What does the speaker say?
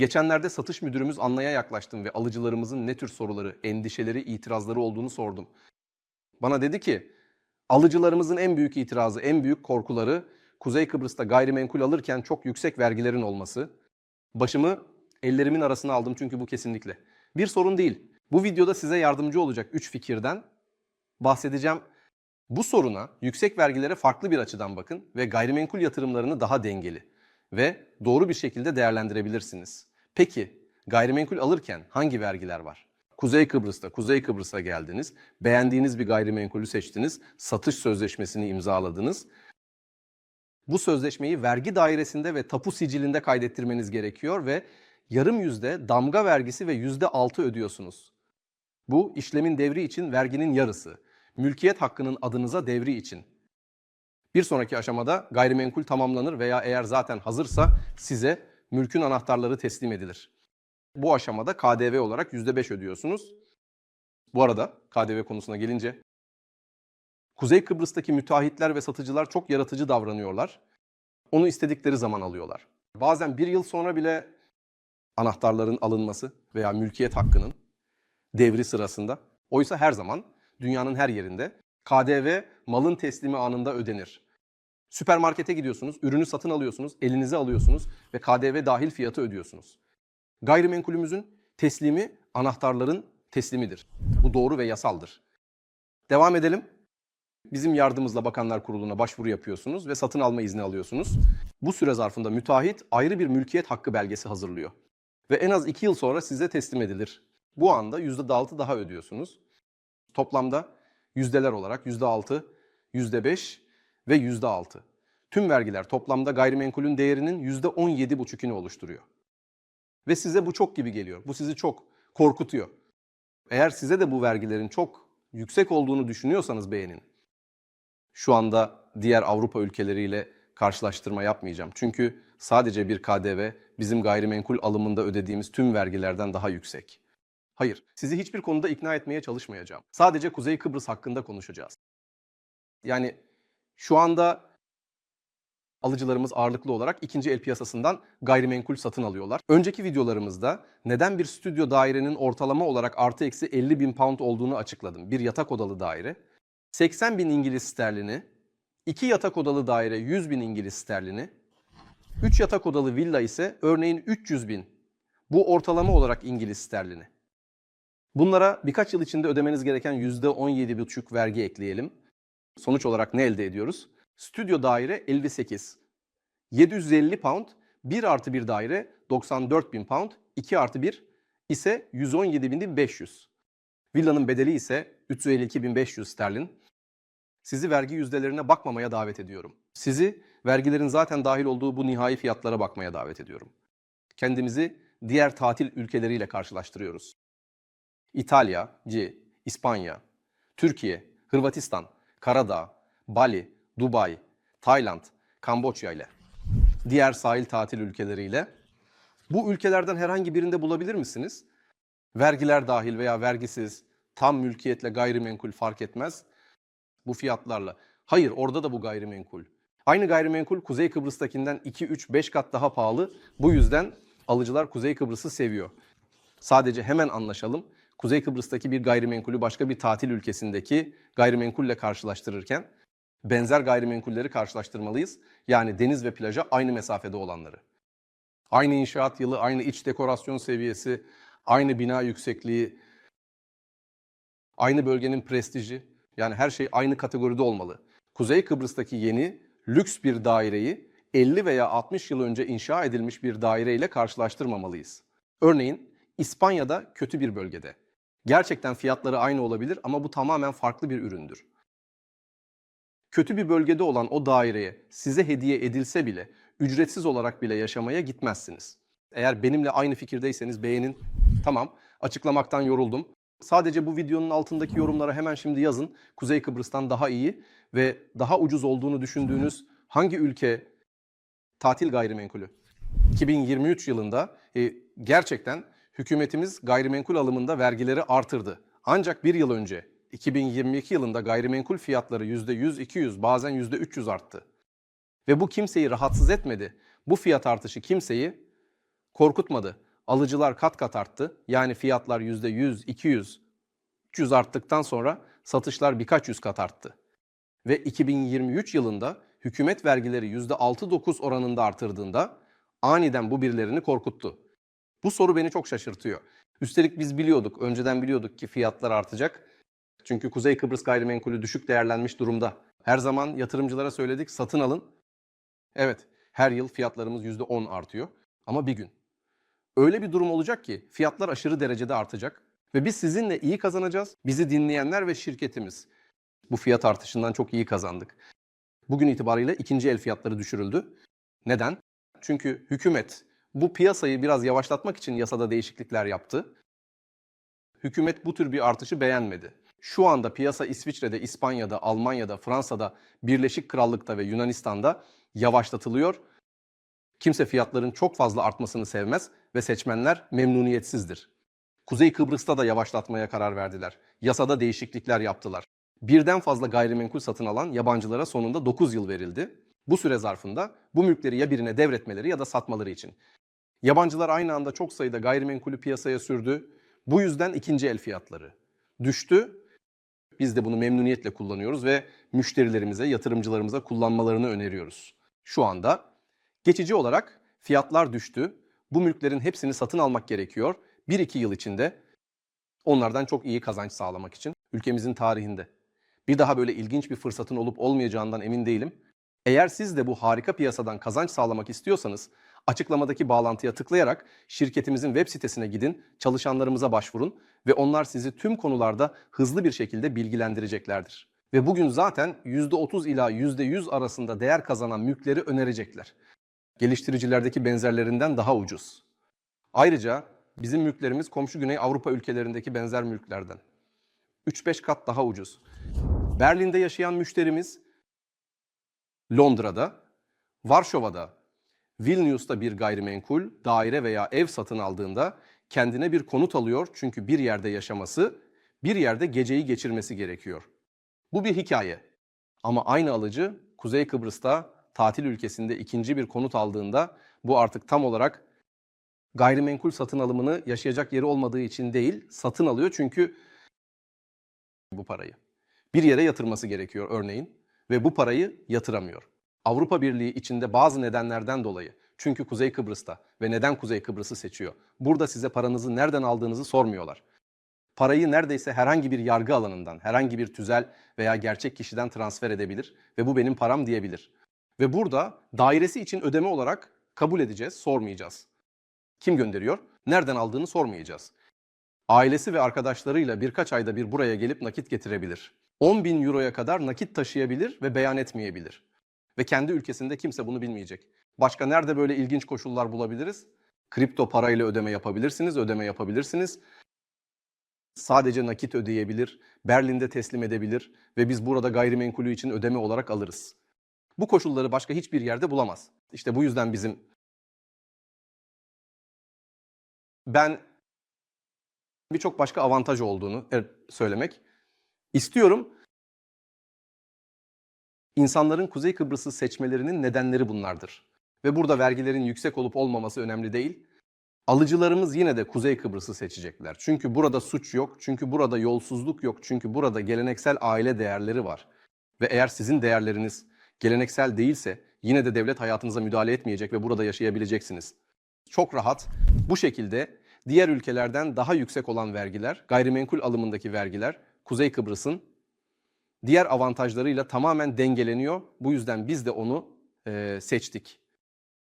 Geçenlerde satış müdürümüz Anlay'a yaklaştım ve alıcılarımızın ne tür soruları, endişeleri, itirazları olduğunu sordum. Bana dedi ki, alıcılarımızın en büyük itirazı, en büyük korkuları Kuzey Kıbrıs'ta gayrimenkul alırken çok yüksek vergilerin olması. Başımı ellerimin arasına aldım çünkü bu kesinlikle. Bir sorun değil. Bu videoda size yardımcı olacak 3 fikirden bahsedeceğim. Bu soruna, yüksek vergilere farklı bir açıdan bakın ve gayrimenkul yatırımlarını daha dengeli ve doğru bir şekilde değerlendirebilirsiniz. Peki gayrimenkul alırken hangi vergiler var? Kuzey Kıbrıs'ta, Kuzey Kıbrıs'a geldiniz, beğendiğiniz bir gayrimenkulü seçtiniz, satış sözleşmesini imzaladınız. Bu sözleşmeyi vergi dairesinde ve tapu sicilinde kaydettirmeniz gerekiyor ve yarım yüzde damga vergisi ve yüzde altı ödüyorsunuz. Bu işlemin devri için verginin yarısı. Mülkiyet hakkının adınıza devri için. Bir sonraki aşamada gayrimenkul tamamlanır veya eğer zaten hazırsa size mülkün anahtarları teslim edilir. Bu aşamada KDV olarak %5 ödüyorsunuz. Bu arada KDV konusuna gelince Kuzey Kıbrıs'taki müteahhitler ve satıcılar çok yaratıcı davranıyorlar. Onu istedikleri zaman alıyorlar. Bazen bir yıl sonra bile anahtarların alınması veya mülkiyet hakkının devri sırasında. Oysa her zaman dünyanın her yerinde KDV malın teslimi anında ödenir. Süpermarkete gidiyorsunuz, ürünü satın alıyorsunuz, elinize alıyorsunuz ve KDV dahil fiyatı ödüyorsunuz. Gayrimenkulümüzün teslimi anahtarların teslimidir. Bu doğru ve yasaldır. Devam edelim. Bizim yardımımızla Bakanlar Kurulu'na başvuru yapıyorsunuz ve satın alma izni alıyorsunuz. Bu süre zarfında müteahhit ayrı bir mülkiyet hakkı belgesi hazırlıyor. Ve en az 2 yıl sonra size teslim edilir. Bu anda %6 daha ödüyorsunuz. Toplamda yüzdeler olarak %6, %5 ve %6. Tüm vergiler toplamda gayrimenkulün değerinin %17,5'ünü oluşturuyor. Ve size bu çok gibi geliyor. Bu sizi çok korkutuyor. Eğer size de bu vergilerin çok yüksek olduğunu düşünüyorsanız beğenin. Şu anda diğer Avrupa ülkeleriyle karşılaştırma yapmayacağım. Çünkü sadece bir KDV bizim gayrimenkul alımında ödediğimiz tüm vergilerden daha yüksek. Hayır, sizi hiçbir konuda ikna etmeye çalışmayacağım. Sadece Kuzey Kıbrıs hakkında konuşacağız. Yani şu anda alıcılarımız ağırlıklı olarak ikinci el piyasasından gayrimenkul satın alıyorlar. Önceki videolarımızda neden bir stüdyo dairenin ortalama olarak artı eksi 50 bin pound olduğunu açıkladım. Bir yatak odalı daire. 80 bin İngiliz sterlini, 2 yatak odalı daire 100 bin İngiliz sterlini, 3 yatak odalı villa ise örneğin 300 bin. Bu ortalama olarak İngiliz sterlini. Bunlara birkaç yıl içinde ödemeniz gereken %17,5 vergi ekleyelim. Sonuç olarak ne elde ediyoruz? Stüdyo daire 58. 750 pound, 1 artı 1 daire 94 bin pound, 2 artı 1 ise 117.500. Villanın bedeli ise 352.500 sterlin. Sizi vergi yüzdelerine bakmamaya davet ediyorum. Sizi vergilerin zaten dahil olduğu bu nihai fiyatlara bakmaya davet ediyorum. Kendimizi diğer tatil ülkeleriyle karşılaştırıyoruz. İtalya, C, İspanya, Türkiye, Hırvatistan, Karadağ, Bali, Dubai, Tayland, Kamboçya ile diğer sahil tatil ülkeleriyle bu ülkelerden herhangi birinde bulabilir misiniz? Vergiler dahil veya vergisiz, tam mülkiyetle gayrimenkul fark etmez. Bu fiyatlarla. Hayır orada da bu gayrimenkul. Aynı gayrimenkul Kuzey Kıbrıs'takinden 2, 3, 5 kat daha pahalı. Bu yüzden alıcılar Kuzey Kıbrıs'ı seviyor. Sadece hemen anlaşalım. Kuzey Kıbrıs'taki bir gayrimenkulü başka bir tatil ülkesindeki gayrimenkulle karşılaştırırken benzer gayrimenkulleri karşılaştırmalıyız. Yani deniz ve plaja aynı mesafede olanları. Aynı inşaat yılı, aynı iç dekorasyon seviyesi, aynı bina yüksekliği, aynı bölgenin prestiji. Yani her şey aynı kategoride olmalı. Kuzey Kıbrıs'taki yeni lüks bir daireyi 50 veya 60 yıl önce inşa edilmiş bir daire ile karşılaştırmamalıyız. Örneğin İspanya'da kötü bir bölgede. Gerçekten fiyatları aynı olabilir ama bu tamamen farklı bir üründür. Kötü bir bölgede olan o daireye size hediye edilse bile ücretsiz olarak bile yaşamaya gitmezsiniz. Eğer benimle aynı fikirdeyseniz beğenin. Tamam, açıklamaktan yoruldum. Sadece bu videonun altındaki yorumlara hemen şimdi yazın. Kuzey Kıbrıs'tan daha iyi ve daha ucuz olduğunu düşündüğünüz hangi ülke tatil gayrimenkulü? 2023 yılında e, gerçekten hükümetimiz gayrimenkul alımında vergileri artırdı. Ancak bir yıl önce 2022 yılında gayrimenkul fiyatları %100, 200 bazen %300 arttı. Ve bu kimseyi rahatsız etmedi. Bu fiyat artışı kimseyi korkutmadı. Alıcılar kat kat arttı. Yani fiyatlar %100, 200, 300 arttıktan sonra satışlar birkaç yüz kat arttı. Ve 2023 yılında hükümet vergileri %6-9 oranında artırdığında aniden bu birilerini korkuttu. Bu soru beni çok şaşırtıyor. Üstelik biz biliyorduk, önceden biliyorduk ki fiyatlar artacak. Çünkü Kuzey Kıbrıs gayrimenkulü düşük değerlenmiş durumda. Her zaman yatırımcılara söyledik satın alın. Evet, her yıl fiyatlarımız %10 artıyor ama bir gün. Öyle bir durum olacak ki fiyatlar aşırı derecede artacak ve biz sizinle iyi kazanacağız. Bizi dinleyenler ve şirketimiz bu fiyat artışından çok iyi kazandık. Bugün itibariyle ikinci el fiyatları düşürüldü. Neden? Çünkü hükümet bu piyasayı biraz yavaşlatmak için yasada değişiklikler yaptı. Hükümet bu tür bir artışı beğenmedi. Şu anda piyasa İsviçre'de, İspanya'da, Almanya'da, Fransa'da, Birleşik Krallık'ta ve Yunanistan'da yavaşlatılıyor. Kimse fiyatların çok fazla artmasını sevmez ve seçmenler memnuniyetsizdir. Kuzey Kıbrıs'ta da yavaşlatmaya karar verdiler. Yasada değişiklikler yaptılar. Birden fazla gayrimenkul satın alan yabancılara sonunda 9 yıl verildi. Bu süre zarfında bu mülkleri ya birine devretmeleri ya da satmaları için. Yabancılar aynı anda çok sayıda gayrimenkulü piyasaya sürdü. Bu yüzden ikinci el fiyatları düştü. Biz de bunu memnuniyetle kullanıyoruz ve müşterilerimize, yatırımcılarımıza kullanmalarını öneriyoruz. Şu anda geçici olarak fiyatlar düştü. Bu mülklerin hepsini satın almak gerekiyor. 1-2 yıl içinde onlardan çok iyi kazanç sağlamak için ülkemizin tarihinde. Bir daha böyle ilginç bir fırsatın olup olmayacağından emin değilim. Eğer siz de bu harika piyasadan kazanç sağlamak istiyorsanız açıklamadaki bağlantıya tıklayarak şirketimizin web sitesine gidin, çalışanlarımıza başvurun ve onlar sizi tüm konularda hızlı bir şekilde bilgilendireceklerdir. Ve bugün zaten %30 ila %100 arasında değer kazanan mülkleri önerecekler. Geliştiricilerdeki benzerlerinden daha ucuz. Ayrıca bizim mülklerimiz komşu Güney Avrupa ülkelerindeki benzer mülklerden. 3-5 kat daha ucuz. Berlin'de yaşayan müşterimiz Londra'da, Varşova'da, Vilnius'ta bir gayrimenkul, daire veya ev satın aldığında kendine bir konut alıyor çünkü bir yerde yaşaması, bir yerde geceyi geçirmesi gerekiyor. Bu bir hikaye. Ama aynı alıcı Kuzey Kıbrıs'ta tatil ülkesinde ikinci bir konut aldığında bu artık tam olarak gayrimenkul satın alımını yaşayacak yeri olmadığı için değil, satın alıyor çünkü bu parayı. Bir yere yatırması gerekiyor örneğin ve bu parayı yatıramıyor. Avrupa Birliği içinde bazı nedenlerden dolayı. Çünkü Kuzey Kıbrıs'ta ve neden Kuzey Kıbrıs'ı seçiyor? Burada size paranızı nereden aldığınızı sormuyorlar. Parayı neredeyse herhangi bir yargı alanından, herhangi bir tüzel veya gerçek kişiden transfer edebilir ve bu benim param diyebilir. Ve burada dairesi için ödeme olarak kabul edeceğiz, sormayacağız. Kim gönderiyor? Nereden aldığını sormayacağız. Ailesi ve arkadaşlarıyla birkaç ayda bir buraya gelip nakit getirebilir. 10 bin euroya kadar nakit taşıyabilir ve beyan etmeyebilir. Ve kendi ülkesinde kimse bunu bilmeyecek. Başka nerede böyle ilginç koşullar bulabiliriz? Kripto parayla ödeme yapabilirsiniz, ödeme yapabilirsiniz. Sadece nakit ödeyebilir, Berlin'de teslim edebilir ve biz burada gayrimenkulü için ödeme olarak alırız. Bu koşulları başka hiçbir yerde bulamaz. İşte bu yüzden bizim ben birçok başka avantaj olduğunu söylemek istiyorum. İnsanların Kuzey Kıbrıs'ı seçmelerinin nedenleri bunlardır. Ve burada vergilerin yüksek olup olmaması önemli değil. Alıcılarımız yine de Kuzey Kıbrıs'ı seçecekler. Çünkü burada suç yok, çünkü burada yolsuzluk yok, çünkü burada geleneksel aile değerleri var. Ve eğer sizin değerleriniz geleneksel değilse yine de devlet hayatınıza müdahale etmeyecek ve burada yaşayabileceksiniz. Çok rahat bu şekilde diğer ülkelerden daha yüksek olan vergiler, gayrimenkul alımındaki vergiler Kuzey Kıbrıs'ın diğer avantajlarıyla tamamen dengeleniyor. Bu yüzden biz de onu e, seçtik.